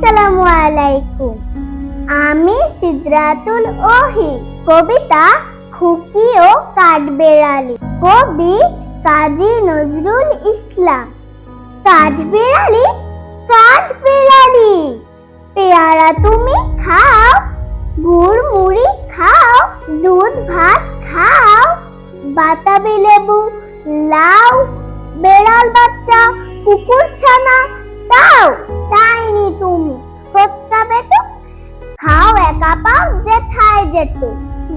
আসসালামু আলাইকুম। আমি সিদ্রাতুল ওহি, কবিতা খুকি ও কাঠবেড়ালি, কবি কাজী নজরুল ইসলাম। কাঠবেড়ালি কাঠবেড়ালি, পেয়ারা তুমি খাও গুড় মুড়ি খাও, দুধ ভাত খাও, বাতাবি লেবু লাউ বেড়াল বাচ্চা, কুকুর জেঠু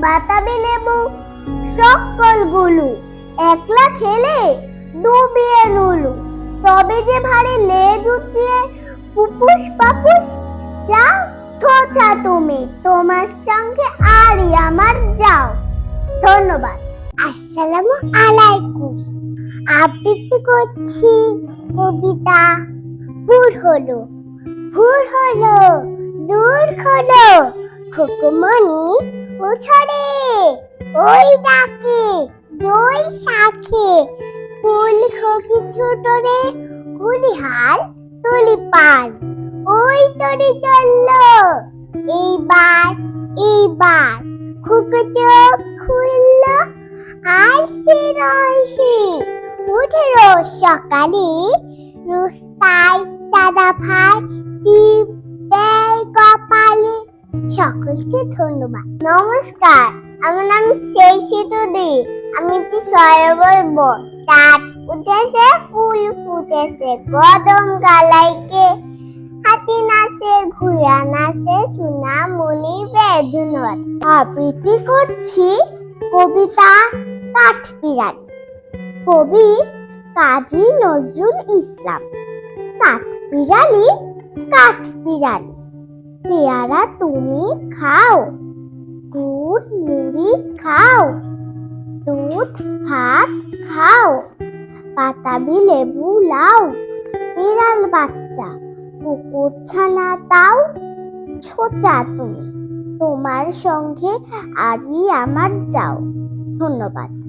বাতাবি লেবু সকল গুলু একলা খেলে ডুবিয়ে নুলু। তবে যে ভারে লেজ উঠিয়ে পুপুস পাপুস যাও থোছা তুমি, তোমার সঙ্গে আরই আমার যাও। ধন্যবাদ। আসসালামু আলাইকুম। আবৃত্তি করছি কবিতা ভোর হলো ভোর হলো, দূর হলো খুকুমনি উঠরে ওই ডাকে, জয় শাখে। ফুল খকি ছোট রে কুলিহাল তুলি পান ওই তরে চলল, এইবার এইবার। খুকু চোখ খুললো, আর সে রয়েছে উঠে রোজ সকালে রোস্তায় চাঁদা ভাই টিপ সকলকে ধন্যবাদ। নমস্কার, আমার নাম সেই সেতুদি আমি একটি সয় বলব রাত উঠেছে ফুল ফুটেছে, কদম গালাইকে হাতি নাচে ঘুরা নাচে সোনা মনি ধন্যবাদ আবৃত্তি করছি কবিতা কাঠবিড়ালি কবি কাজী নজরুল ইসলাম। কাঠবিড়ালি কাঠবিড়ালি পেয়ারা তুমি খাও। গুড়, মুড়ি খাও। দুধ, ভাত খাও। বাতাবি, লেবু লাও। বিড়াল বাচ্চা, কুকুর ছানা দাও। ছোচা তুমি, তোমার সঙ্গে আরই আমার যাও। ধন্যবাদ।